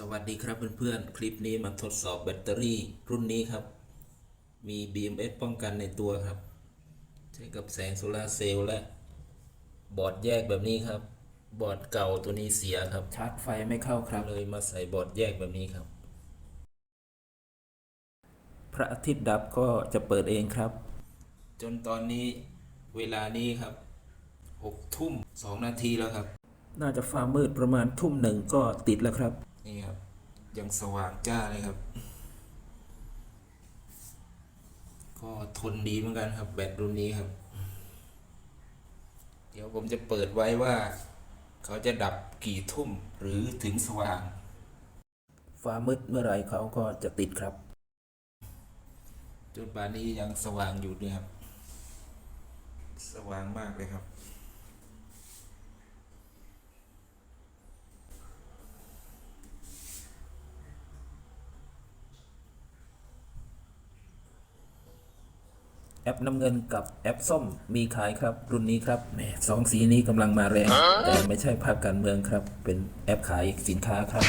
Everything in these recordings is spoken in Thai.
สวัสดีครับเพื่อนๆ คลิปนี้มาทดสอบแบตเตอรี่รุ่นนี้ครับ มี BMS ป้องกันในตัวครับ ใช้กับแสงโซลาร์เซลล์และบอร์ดแยกแบบนี้ครับ บอร์ดเก่าตัวนี้เสียครับ ชาร์จไฟไม่เข้าครับ เลยมาใส่บอร์ดแยกแบบนี้ครับ พระอาทิตย์ดับก็จะเปิดเองครับ จนตอนนี้เวลานี้ครับหกทุ่มสองนาทีแล้วครับ น่าจะฟ้ามืดประมาณทุ่มหนึ่งก็ติดแล้วครับ นี่ครับ ยังสว่างจ้าเลยครับ ก็ทนดีเหมือนกันครับแบตรุ่นนี้ครับ เดี๋ยวผมจะเปิดไว้ว่า เขาจะดับกี่ทุ่มหรือถึงสว่าง ฟ้ามืดเมื่อไรเขาก็จะติดครับ จนป่านนี้ยังสว่างอยู่เนี่ยครับ สว่างมากเลยครับ แอปน้ำเงินกับแอปส้มมีขายครับ รุ่นนี้ครับแหมสองสีนี้กำลังมาแรง แต่ไม่ใช่ภาคการเมืองครับ เป็นแอปขายสินค้าครับ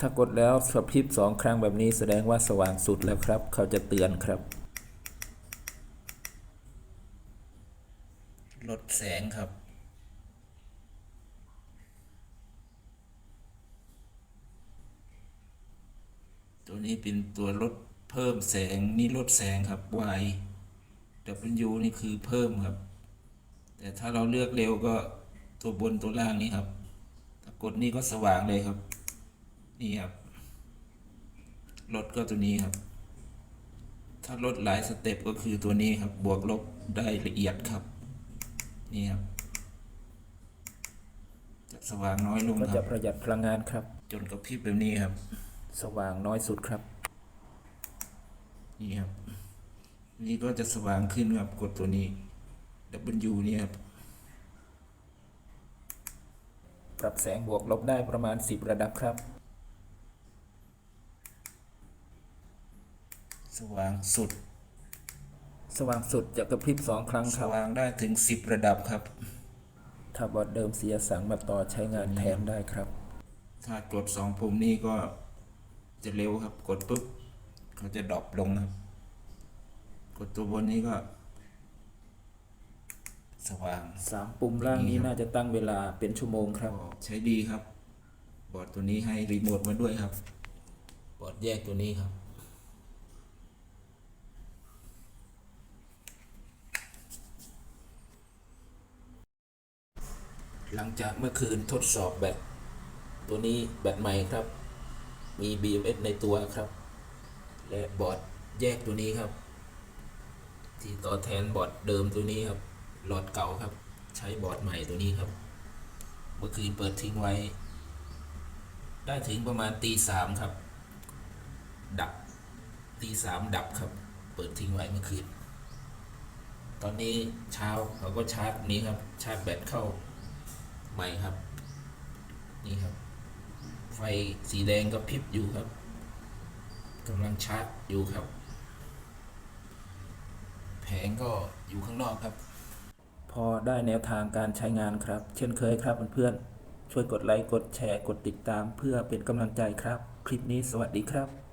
ถ้ากดแล้วกระพริบสองครั้งแบบนี้แสดงว่าสว่างสุดแล้วครับ เขาจะเตือนครับ ลดแสงครับ ตัวนี้เป็นตัวลดเพิ่มแสงนี่ลดแสงครับ Y W นี่คือเพิ่มครับ แต่ถ้าเราเลือกเร็วก็ตัวบนตัวล่างนี้ครับถ้ากดนี่ก็สว่างเลยครับ นี่ครับลดก็ตัวนี้ครับ ถ้าลดหลายสเต็ปก็คือตัวนี้ครับ บวกลบได้ละเอียดครับ นี่ครับ จะสว่างน้อยลงก็คจะรับประหยัดพลังงานครับ จนกระพริบแบบนี้ครับ สว่างน้อยสุดครับ นี่ครับ นี่ก็จะสว่างขึ้นครับ กดตัวนี้ W นี่ครับ ปรับแสงบวกลบได้ประมาณ 10 ระดับครับ สว่างสุด สว่างสุดจะกระพริบสองครั้งสครับ ว่างได้ถึง 10 ระดับครับ ถ้าบอร์ดเดิมเสียสั่งมาต่อใช้งานแทนได้ครับ ถ้ากดสองปุ่มนี้ก็ จะเร็วครับ กดปุ๊บเขาจะดรอปลงครับ กดตัวบนนี้ก็ สว่าง3ปุ่มล่างนี้น่าจะตั้งเวลาเป็นชั่วโมงครับก็ใช้ดีครับ บอร์ดตัวนี้ให้รีโมทมาด้วยครับ บอร์ดแยกตัวนี้ครับ หลังจากเมื่อคืนทดสอบแบตตัวนี้แบตใหม่ครับ มี BMS ในตัวครับ และบอร์ดแยกตัวนี้ครับ ที่ต่อแทนบอร์ดเดิมตัวนี้ครับ หลอดเก่าครับ ใช้บอร์ดใหม่ตัวนี้ครับ เมื่อคืนเปิดทิ้งไว้ ได้ถึงประมาณตีสามครับ ดับตีสามดับครับ เปิดทิ้งไว้เมื่อคืน ตอนนี้เช้าเขาก็ชาร์จนี้ครับ ชาร์จแบตเข้าใหม่ครับ นี่ครับ ไฟสีแดงก็พริบอยู่ครับกำลังชาร์จอยู่ครับ แผงก็อยู่ข้างนอกครับ พอได้แนวทางการใช้งานครับ เช่นเคยครับเพื่อนๆช่วยกดไลค์กดแชร์กดติดตาม เพื่อเป็นกำลังใจครับ คลิปนี้สวัสดีครับ